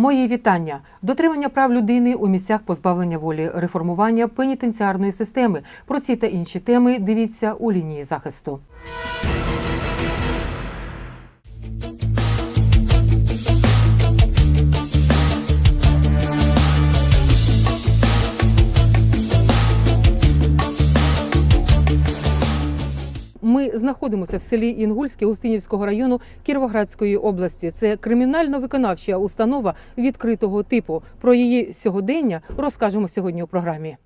Мої вітання. Дотримання прав людини у місцях позбавлення волі, реформування пенітенціарної системи. Про ці та інші теми дивіться у лінії захисту. Ми знаходимося в селі Інгульське Устинівського району Кіровоградської області. Це кримінально-виконавча установа відкритого типу. Про її сьогодення розкажемо сьогодні у програмі.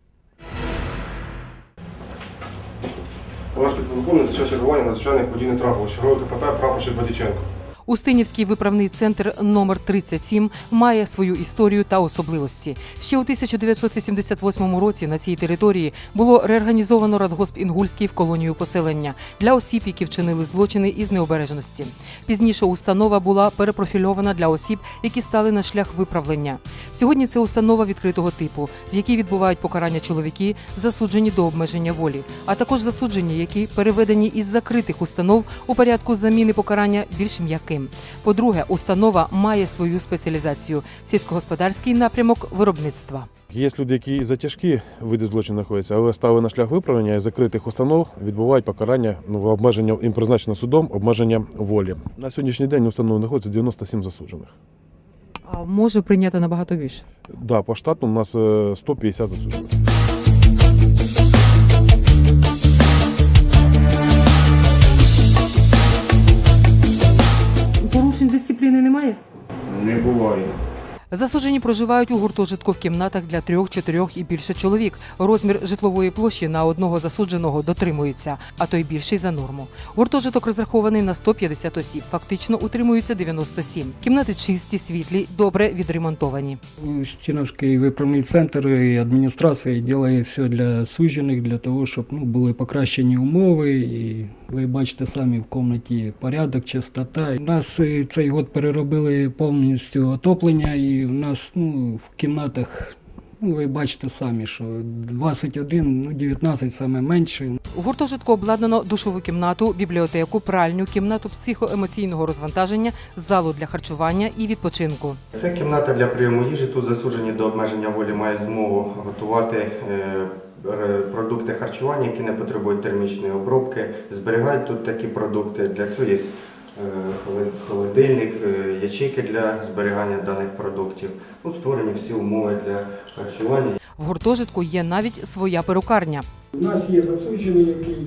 Ваш підполковник за час чергування надзвичайних подій не трапило. Герой КПП прапорщик Бодіченко. Устинівський виправний центр номер 37 має свою історію та особливості. Ще у 1988 році на цій території було реорганізовано радгосп Інгульський в колонію поселення для осіб, які вчинили злочини із необережності. Пізніше установа була перепрофільована для осіб, які стали на шлях виправлення. Сьогодні це установа відкритого типу, в якій відбувають покарання чоловіки, засуджені до обмеження волі, а також засуджені, які переведені із закритих установ у порядку заміни покарання більш м'яким. По-друге, установа має свою спеціалізацію сільськогосподарський напрямок виробництва. Є люди, які і за тяжкі види злочину знаходяться, але стали на шлях виправлення і закритих установ відбувають покарання ну, обмеження їм призначено судом, обмеження волі. На сьогоднішній день у установі знаходиться 97 засуджених. А може прийняти набагато більше. Да, по штату у нас е, 150 засуджених. Не буває. Засуджені проживають у гуртожитку в кімнатах для трьох, чотирьох і більше чоловік. Розмір житлової площі на одного засудженого дотримується, а то й більший за норму. Гуртожиток розрахований на 150 осіб. Фактично утримується 97. Кімнати чисті, світлі, добре відремонтовані. Стіновський виправний центр і адміністрація робить все для суджених, для того, щоб ну, були покращені умови. І ви бачите самі в кімнаті порядок, чистота. Нас е, цей год переробили повністю отоплення, і в нас ну, в кімнатах. Ну, ви бачите самі, що 21, ну 19 саме менше. У гуртожитку обладнано душову кімнату, бібліотеку, пральню, кімнату психоемоційного розвантаження, залу для харчування і відпочинку. Це кімната для прийому їжі. Тут засуджені до обмеження волі мають змогу готувати е, продукти харчування, які не потребують термічної обробки. Зберігають тут такі продукти. Для цього є холодильник, е, ячейки для зберігання даних продуктів. Ну, створені всі умови для харчування. В гуртожитку є навіть своя перукарня. У нас є засуджений, який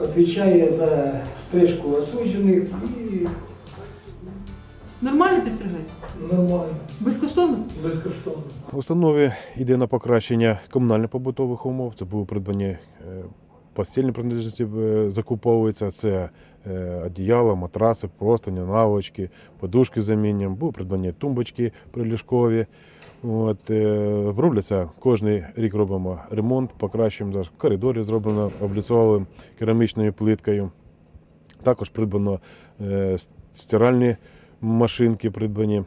відповідає за стрижку осуджених і Нормально підстригають? нормально, Безкоштовно? безкоштовно. В установі йде на покращення комунально-побутових умов. Це були придбані е, постільні принадлежності е, закуповуються. Це е, одіяла, матраси, простині, наволочки, подушки з замінням, були придбані тумбочки приліжкові. От, е, робляться кожен рік робимо ремонт, покращуємо коридорі зроблено, обліцовували керамічною плиткою. Також придбано е, стиральні машинки придбані.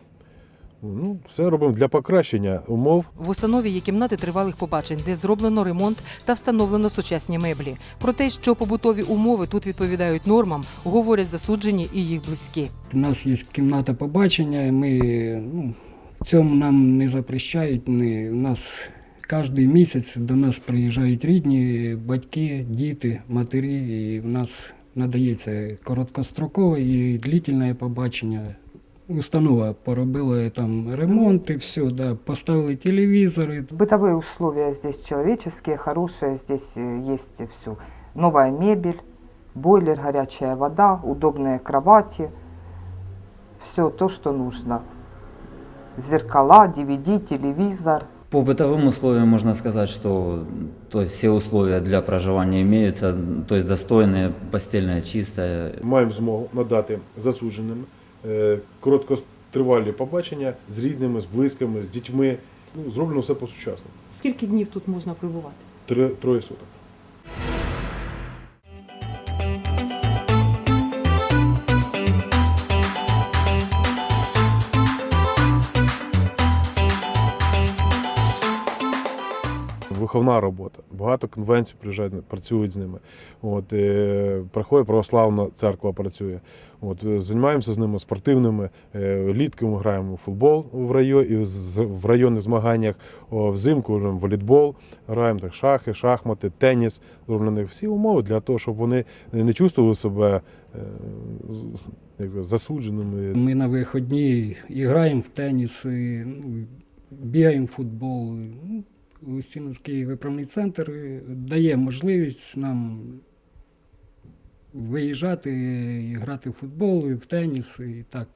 Ну, все робимо для покращення умов В установі є кімнати тривалих побачень, де зроблено ремонт та встановлено сучасні меблі. Про те, що побутові умови тут відповідають нормам, говорять засуджені і їх близькі. У нас є кімната побачення, і ми ну, в цьому нам не запрещають. Не, у нас кожен місяць до нас приїжджають рідні, батьки, діти, матері, і в нас надається короткострокове і длительне побачення Установа поробила там ремонт і все, да, поставили телевізори, Бытовые условия здесь человеческие, хорошие, здесь э, есть все. Новая мебель, бойлер, горячая вода, удобные кровати, все то, что нужно. Зеркала, DVD, телевизор. По бытовым условиям можно сказать, что то есть все условия для проживания имеются, то есть достойные, постельное чистое, маємо змогу надати засудженим е, короткотривалі побачення з рідними, з близькими, з дітьми. Ну, зроблено все по-сучасному. Скільки днів тут можна прибувати? Три, троє суток. Виховна робота. Багато конвенцій приїжджають, працюють з ними. От, е, приходить православна церква працює. От, е, займаємося з ними спортивними. Е, літку ми граємо в футбол в районі, в районних змаганнях, взимку граємо волейбол, граємо так, шахи, шахмати, теніс. Зроблені всі умови для того, щоб вони не чувствували себе як засудженими. Ми на виходні граємо в теніс, і, ну, бігаємо в футбол. Устіновський виправний центр е, дає можливість нам виїжджати і грати в футбол, і в теніс, і так,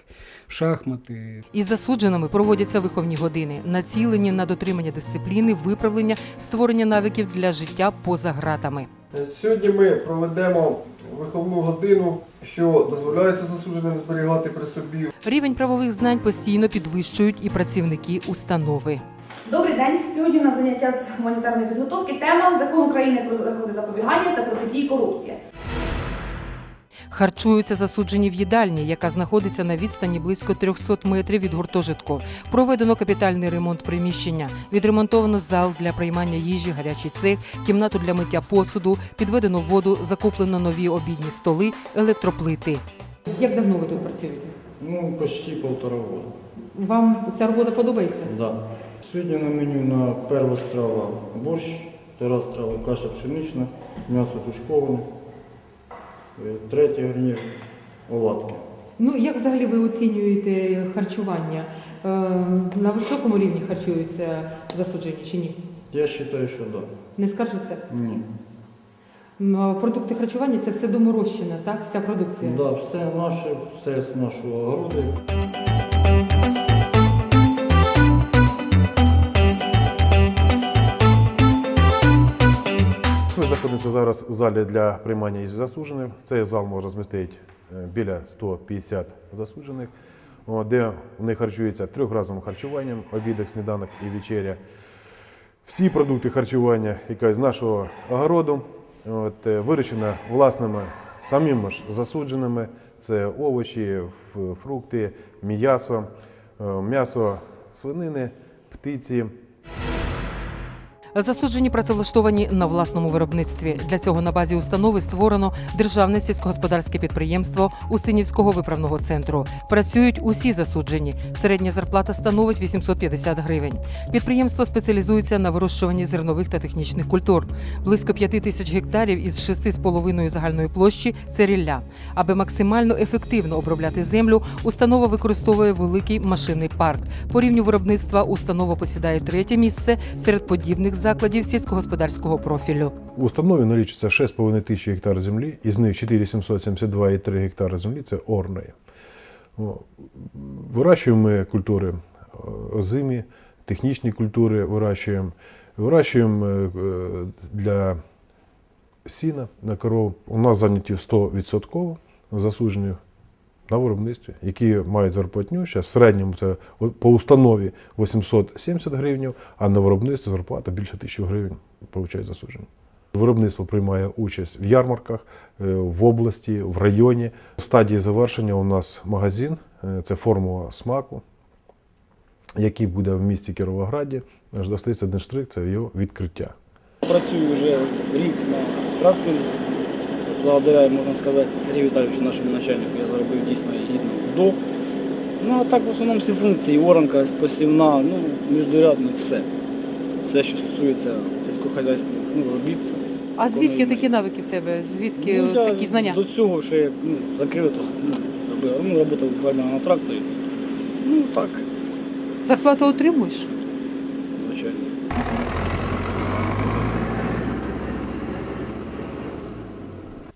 в шахмати. Із засудженими проводяться виховні години, націлені на дотримання дисципліни, виправлення, створення навиків для життя поза гратами. Сьогодні ми проведемо виховну годину, що дозволяється засудженим зберігати при собі Рівень правових знань постійно підвищують і працівники установи. Добрий день. Сьогодні у нас заняття з гуманітарної підготовки. Тема закон України про заходи запобігання та протидії корупції. Харчуються засуджені в їдальні, яка знаходиться на відстані близько 300 метрів від гуртожитку. Проведено капітальний ремонт приміщення. Відремонтовано зал для приймання їжі, гарячий цех, кімнату для миття посуду, підведено воду, закуплено нові обідні столи, електроплити. Як давно ви тут працюєте? Ну, почти полтора года. Вам ця робота подобається? Да. Сьогодні на меню на перша страва борщ, друга страва каша пшенична, м'ясо тушковане, е, третя гарнір оладки. Ну як взагалі ви оцінюєте харчування? Е, На високому рівні харчуються засуджені чи ні? Я вважаю, що да. Не скаржиться? Ні. М, Продукти харчування це все доморощена, так? Вся продукція. Да, все наше, все з нашого огороду. Знаходимося зараз в залі для приймання їжі засуджених. Цей зал може розмістити е, біля 150 засуджених, де вони харчуються трьохразовим харчуванням, обідок, сніданок і вечеря. Всі продукти харчування, які з нашого огороду, от, е, власними самими ж засудженими. Це овочі, фрукти, м'ясо, е, м'ясо свинини, птиці. Засуджені працевлаштовані на власному виробництві. Для цього на базі установи створено державне сільськогосподарське підприємство Устинівського виправного центру. Працюють усі засуджені. Середня зарплата становить 850 гривень. Підприємство спеціалізується на вирощуванні зернових та технічних культур. Близько 5 тисяч гектарів із 6,5 загальної площі це рілля. Аби максимально ефективно обробляти землю, установа використовує великий машинний парк. По рівню виробництва установа посідає третє місце серед подібних закладів сільськогосподарського профілю. У установі налічується 6,5 тисяч гектар землі, із них 4772,3 гектари землі це орної. Вирощуємо ми культури е, озимі, технічні культури вирощуємо. Вирощуємо е, для сіна на коров. У нас зайняті 100% засуджені на виробництві, які мають зарплатню. Зараз в середньому це по установі 870 гривень, а на виробництві зарплата більше 1000 гривень получають засуджені. Виробництво приймає участь в ярмарках е, в області, в районі. В стадії завершення у нас магазин, е, це формула смаку, який буде в місті Кіровограді. Аж достається один штрих, це його відкриття. Працюю вже рік на тракторі. Благодаря, можна сказати, Сергію Віталійовичу, нашому начальнику, я заробив дійсно гідно до. Ну а так в основному всі функції, оранка, посівна, ну, міждурядне, все. Все, що стосується сільськохозяйственних ну, робіт. А звідки такі навики в тебе? Звідки Ну, я такі знання? До цього ще ну, закрив, то, ну, робив, ну, робота фермера на тракторі. Ну так, Зарплату отримуєш? звичайно.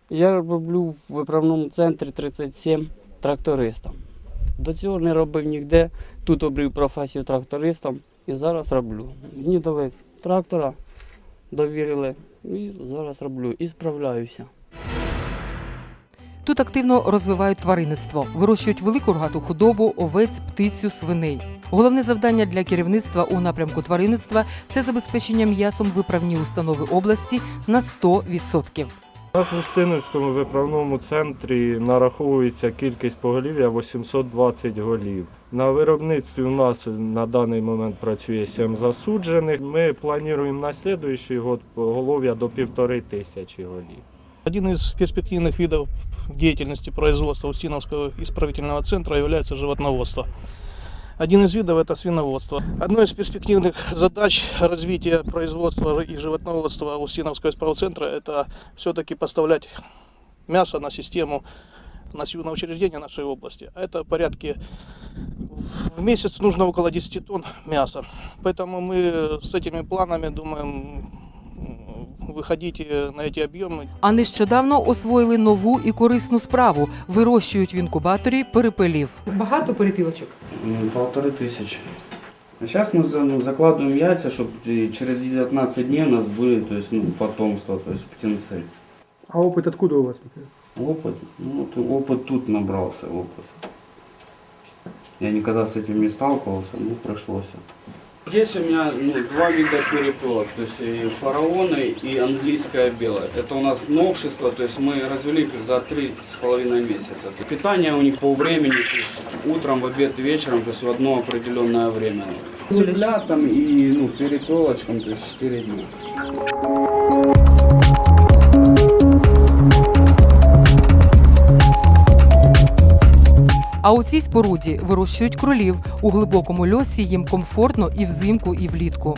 Я роблю в виправному центрі 37 трактористом. До цього не робив ніде. Тут обрів професію трактористом і зараз роблю. Мені дали трактора, довірили і зараз роблю і справляюся. Тут активно розвивають тваринництво, вирощують велику рогату худобу, овець, птицю, свиней. Головне завдання для керівництва у напрямку тваринництва це забезпечення м'ясом виправні установи області на 100%. У нас в Устиновському виправному центрі нараховується кількість поголів'я 820 голів. На виробництві у нас на даний момент працює 7 засуджених. Ми плануємо на наступний год поголов'я до півтори тисячі голів. Один из перспективных видов деятельности производства Устиновского исправительного центра является животноводство. Один из видов это свиноводство. Одной из перспективных задач развития производства и животноводства Устиновского исправцентра это все-таки поставлять мясо на систему на на учреждения нашей области. А это порядке в месяц нужно около 10 тонн мяса. Поэтому мы с этими планами думаем м, выходить э, на эти объемы А нещодавно освоїли нову і корисну справу вирощують в інкубаторі перепелів. Багато перепілочок. М, Полторы тысячи. А сейчас мы за- ну, закладываем яйца, чтобы через 19 дней у нас были то есть, ну, потомство, то есть птенцы. А опыт откуда у вас? Опыт, ну, вот опыт тут набрался, опыт. Я никогда с этим не сталкивался, ну пришлось. Здесь у меня ну, два вида перепелок, то есть и фараоны и английская белая. Это у нас новшество, то есть мы развели их за три с половиной месяца. Питание у них по времени, то есть утром, в обед и вечером, то есть в одно определенное время. Цыплятам и ну, перепелочкам, то есть 4 дня. А у цій споруді вирощують кролів. У глибокому льосі їм комфортно і взимку, і влітку.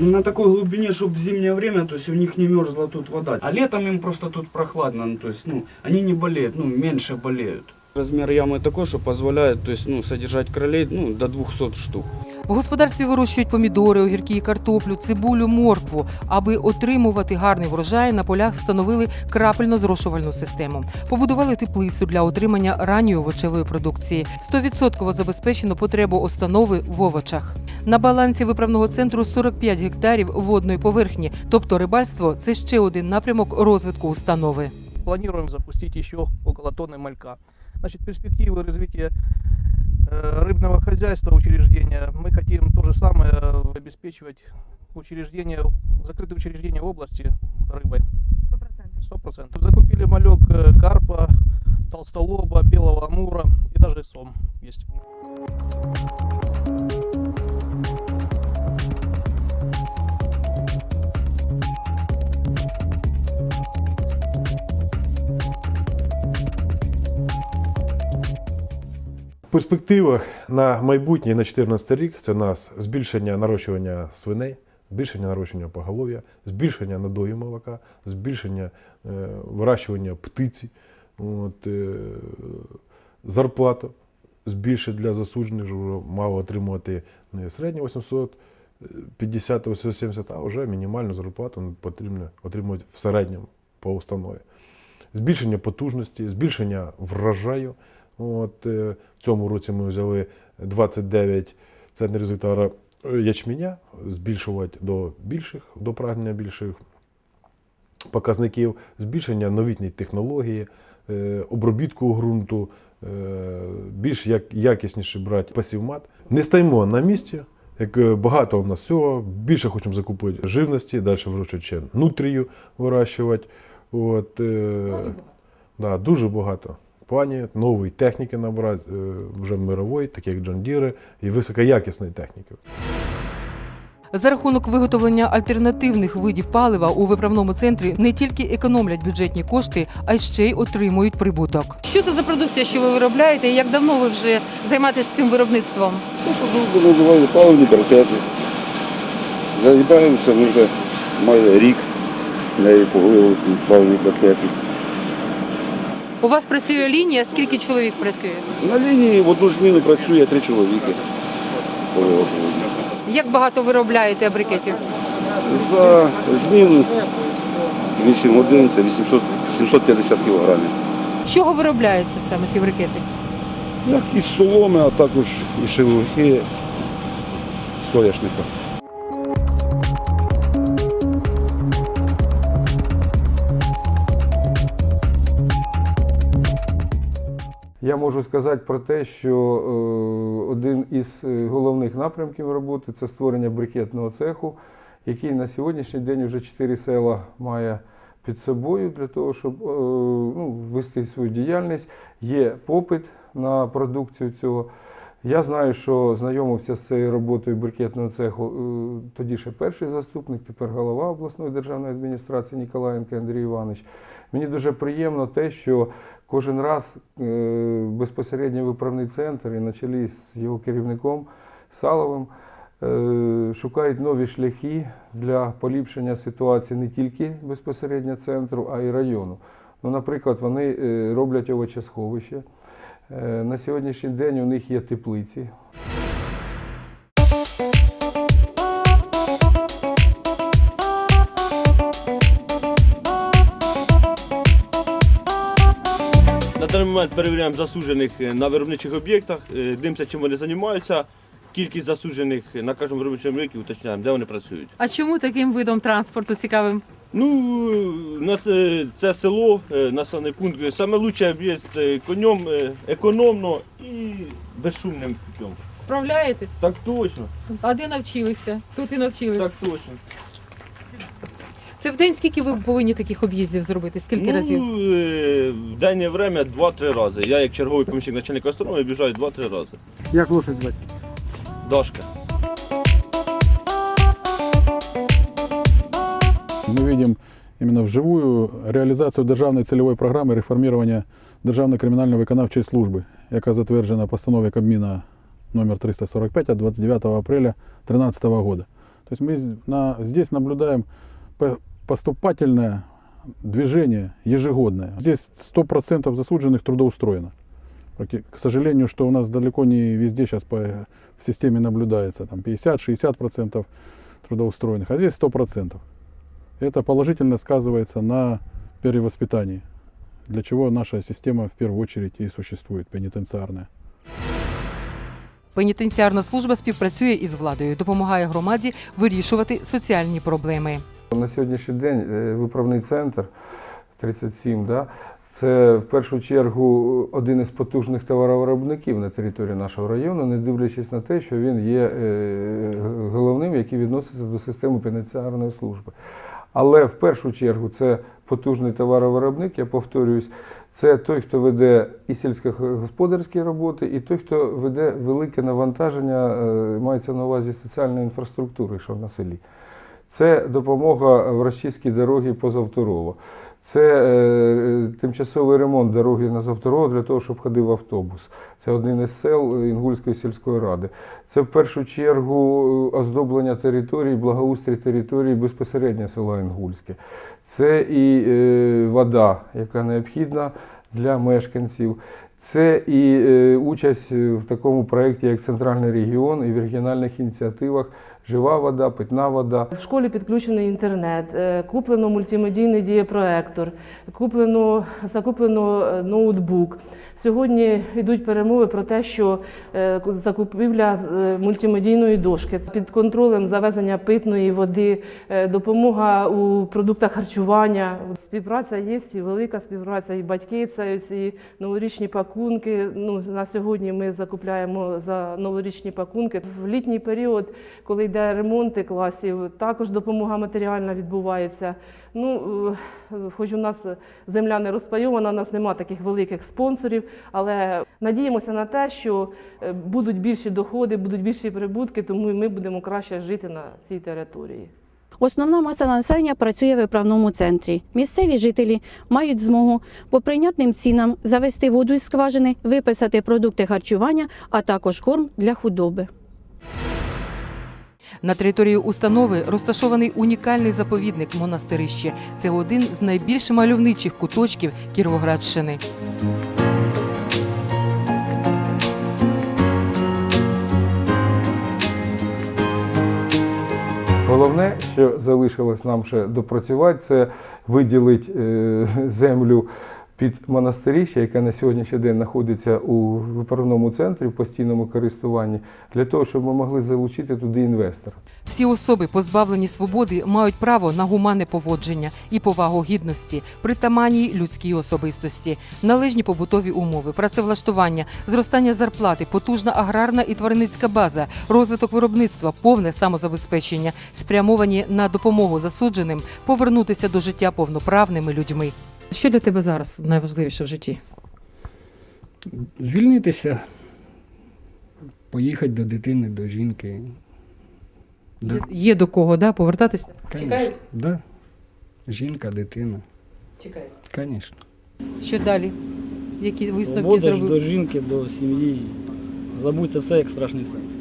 На такой глубине, чтобы в зимнее время, то есть них не мерзла тут вода. А летом им просто тут прохладно, ну, то есть, ну, они не болеют, ну, меньше болеют. Размер ямы такой, что позволяет, то есть, ну, содержать кролей, ну, до 200 штук. В господарстві вирощують помідори, огірки, і картоплю, цибулю, моркву. Аби отримувати гарний врожай, на полях встановили крапельно-зрошувальну систему. Побудували теплицю для отримання ранньої овочевої продукції. 100% забезпечено потребу установи в овочах. На балансі виправного центру 45 гектарів водної поверхні, тобто рибальство це ще один напрямок розвитку установи. Планируем запустить еще около тонны малька. Значит, перспективы развития э, рыбного хозяйства учреждения мы хотим то же самое э, обеспечивать учреждения, закрытые учреждения в области рыбой. 100%. Закупили малек э, карпа, толстолоба, белого амура и даже сом есть. В перспективах на майбутнє на 2014 рік це нас збільшення нарощування свиней, збільшення нарощування поголов'я, збільшення надою молока, збільшення е, вирощування птиці, от, е, зарплату збільшить для засуджених, вже мало отримувати не середньо 850 870, а вже мінімальну зарплату потрібно отримувати в середньому по установі. Збільшення потужності, збільшення врожаю. От, е, в цьому році ми взяли 29 центнерів з гектара ячменя, збільшувати до більших, до прагнення більших показників, збільшення новітніх технологій, е, обробітку ґрунту, е, більш як, якісніше брати пасівмат. Не стоїмо на місці. Як е, багато у нас всього, більше хочемо закупити живності, далі вирощувати ще нутрію вирощувати. От, е, да, дуже багато. В нової техніки набрати, е, вже мирової, такі як Deere, і високоякісної техніки. За рахунок виготовлення альтернативних видів палива у виправному центрі не тільки економлять бюджетні кошти, а й ще й отримують прибуток. Що це за продукція, що ви виробляєте, і як давно ви вже займаєтесь цим виробництвом? Продукти називали паливні брикети. Займаємося ми вже майже рік нею поголили паливні брикети. У вас працює лінія, скільки чоловік працює? На лінії в одну зміну працює три чоловіки. Як багато виробляєте брикетів? За зміну 8 годин це 800, 750 кілограмів. З чого виробляються саме ці брикети? Як і соломи, а також і шелухи соняшника. Я можу сказати про те, що е, один із е, головних напрямків роботи це створення брикетного цеху, який на сьогоднішній день вже чотири села має під собою для того, щоб е, ну, вести свою діяльність. Є попит на продукцію цього. Я знаю, що знайомився з цією роботою брикетного цеху е, тоді ще перший заступник, тепер голова обласної державної адміністрації Ніколаєнко Андрій Іванович. Мені дуже приємно те, що кожен раз е, безпосередньо виправний центр і на чолі з його керівником Саловим е, шукають нові шляхи для поліпшення ситуації не тільки безпосередньо центру, а й району. Ну, наприклад, вони роблять овочесховище. Е, На сьогоднішній день у них є теплиці. На даний момент перевіряємо засуджених е, на виробничих об'єктах, е, дивимося, чим вони займаються. Кількість засуджених на кожному виробничому об'єкті уточняємо, де вони працюють. А чому таким видом транспорту цікавим? Ну, це, село, е, населений пункт. Саме лучше об'їзд е, конем е, економно і безшумним путем. Справляєтесь? Так точно, А де навчилися? Тут і навчилися. так точно. Це в день скільки ви повинні таких об'їздів зробити? Скільки разів? Ну, е, в денне время 2-3 рази. Я як черговий помічник начальника астрономії біжаю 2-3 рази. Як лошадь звати? Дашка. Мы видим именно вживую реализацию державної цільової програми реформування Державної кримінально-виконавчої служби, яка затверджена постановою Кабміна номер 345 от 29 апреля 2013 года. То есть мы з- на, здесь наблюдаем по- поступательное движение ежегодное. Здесь 100% засудженных трудоустроено. Практи- К сожалению, что у нас далеко не везде сейчас по, в системе наблюдается там 50-60% трудоустроенных, а здесь 100%. Это положительно сказывается на перевоспитании, для чего наша система в первую очередь и существует, пенитенциарная. Пенітенціарна служба співпрацює із владою, допомагає громаді вирішувати соціальні проблеми. На сьогоднішній день е, виправний центр 37, да, це в першу чергу один із потужних товаровиробників на території нашого району, не дивлячись на те, що він є е, головним, який відноситься до системи пенітенціарної служби. Але в першу чергу це потужний товаровиробник, я повторююсь, це той, хто веде і сільськогосподарські роботи, і той, хто веде велике навантаження, е, мається на увазі соціальної інфраструктури, що на селі. Це допомога в розчистці дороги позавторово. Це е, тимчасовий ремонт дороги на Завторово для того, щоб ходив автобус. Це один із сел Інгульської сільської ради. Це в першу чергу е, оздоблення території, благоустрій території безпосередньо села Інгульське. Це і е, вода, яка необхідна для мешканців. Це і е, участь в такому проєкті, як Центральний регіон, і в регіональних ініціативах Жива вода, питна вода. В школі підключений інтернет, е, куплено мультимедійний дієпроектор, куплено, закуплено е, ноутбук. Сьогодні йдуть перемови про те, що е, закупівля е, мультимедійної дошки під контролем завезення питної води, е, допомога у продуктах харчування. Співпраця є і велика співпраця, і батьки це і новорічні пакунки. Ну на сьогодні ми закупляємо за новорічні пакунки. В літній період, коли йде ремонти класів, також допомога матеріальна відбувається. Ну, е, хоч у нас земля не розпайована, у нас немає таких великих спонсорів, але надіємося на те, що е, будуть більші доходи, будуть більші прибутки, тому ми будемо краще жити на цій території. Основна маса населення працює в виправному центрі. Місцеві жителі мають змогу по прийнятним цінам завести воду із скважини, виписати продукти харчування, а також корм для худоби. На території установи розташований унікальний заповідник монастирище. Це один з найбільш мальовничих куточків Кіровоградщини. Головне, що залишилось нам ще допрацювати, це виділити е, землю під монастирище, яке на сьогоднішній день знаходиться у виправному центрі в постійному користуванні, для того, щоб ми могли залучити туди інвестора. Всі особи, позбавлені свободи, мають право на гуманне поводження і повагу гідності, притаманній людській особистості, належні побутові умови, працевлаштування, зростання зарплати, потужна аграрна і тваринницька база, розвиток виробництва, повне самозабезпечення, спрямовані на допомогу засудженим повернутися до життя повноправними людьми. Що для тебе зараз найважливіше в житті? Звільнитися, поїхати до дитини, до жінки. Да. Є до кого да, повертатися? Конечно. Да. Жінка, дитина. Чекають. Звісно. Що далі? Які висновки Свобода зробив? до жінки, до сім'ї. Забудьте все, як страшний сон.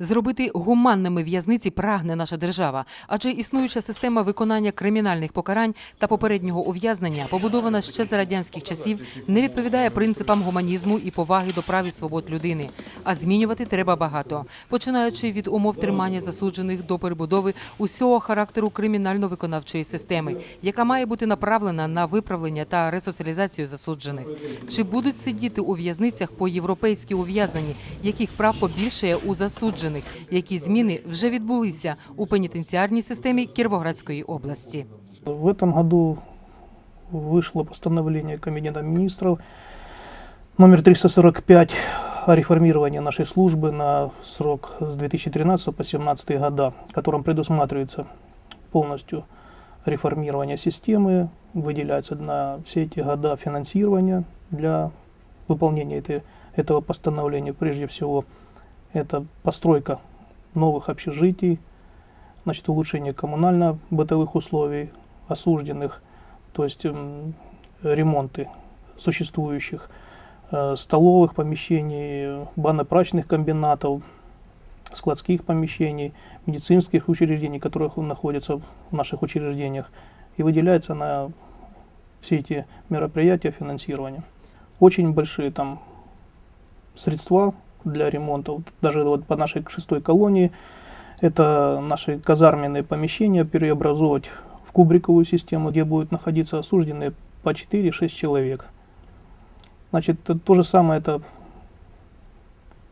Зробити гуманними в'язниці прагне наша держава, адже існуюча система виконання кримінальних покарань та попереднього ув'язнення, побудована ще за радянських часів, не відповідає принципам гуманізму і поваги до прав і свобод людини. А змінювати треба багато, починаючи від умов тримання засуджених до перебудови усього характеру кримінально-виконавчої системи, яка має бути направлена на виправлення та ресоціалізацію засуджених. Чи будуть сидіти у в'язницях по європейськи ув'язнені, яких прав побільшає у засуджених, які зміни вже відбулися у пенітенціарній системі Кіровоградської області. В этом году вышло постановление Кабинета министров номер 345 о реформировании нашей службы на срок с 2013 по 2017 года, в котором предусматривается полностью реформирование системы, выделяется на все эти года финансирование для выполнения этой, этого постановления. Прежде всего, это постройка новых общежитий, значит, улучшение коммунально-бытовых условий осужденных, то есть м, ремонты существующих э, столовых помещений, банно-прачечных комбинатов, складских помещений, медицинских учреждений, которые находятся в наших учреждениях, и выделяется на все эти мероприятия финансирование. Очень большие там средства для ремонта. Вот даже вот по нашей шестой колонии это наши казарменные помещения переобразовывать в кубриковую систему, где будут находиться осужденные по 4-6 человек. Значит, то, же самое это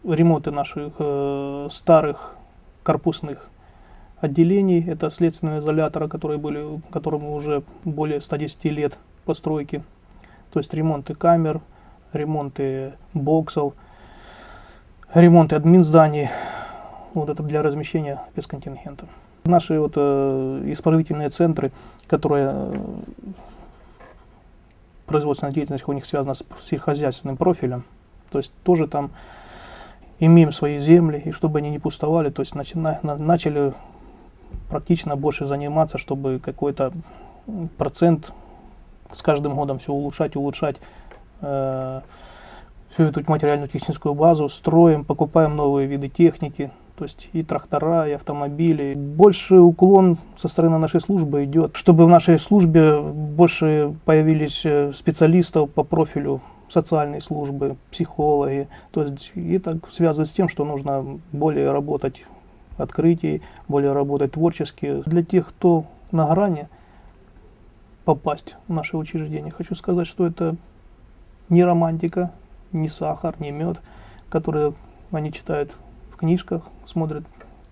ремонты наших э, старых корпусных отделений. Это следственные изоляторы, которые были, которому уже более 110 лет постройки. То есть ремонты камер, ремонты боксов, ремонты админ зданий. Вот это для размещения спецконтингента. Наши вот э, исправительные центры, которые э, производственная деятельность у них связана с сельскохозяйственным профилем, то есть тоже там имеем свои земли, и чтобы они не пустовали, то есть начина- на- начали практично больше заниматься, чтобы какой-то процент с каждым годом все улучшать, улучшать э, всю эту материально-техническую базу, строим, покупаем новые виды техники, то есть и трактора, и автомобили. Больше уклон со стороны нашей службы идет, чтобы в нашей службе больше появились э, специалистов по профилю социальной службы, психологи. То есть и так связывает с тем, что нужно более работать открытий, более работать творчески. Для тех, кто на грани попасть в наше учреждение, хочу сказать, что это не романтика, не сахар, не мед, которые они читают в книжках, смотрят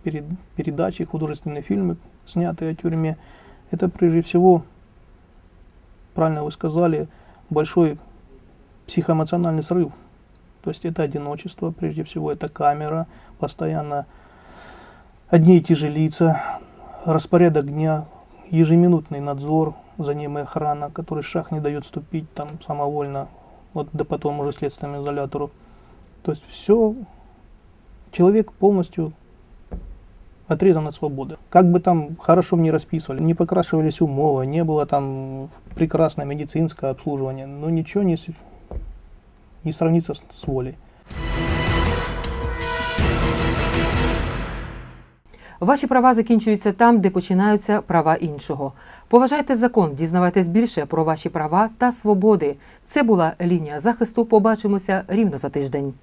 перед, передачи, художественные фильмы, снятые о тюрьме. Это прежде всего, правильно вы сказали, большой психоэмоциональный срыв. То есть это одиночество, прежде всего, это камера, постоянно одни и те же лица, распорядок дня, ежеминутный надзор, за ним и охрана, который шаг не дает ступить там самовольно, вот да потом уже следственному изолятору. То есть все, человек полностью отрезан от свободы. Как бы там хорошо мне расписывали, не покрашивались умовы, не было там прекрасное медицинское обслуживание, но ничего не, не сравнится с, с волей. Ваші права закінчуються там, де починаються права іншого. Поважайте закон, дізнавайтесь більше про ваші права та свободи. Це була лінія захисту. Побачимося рівно за тиждень.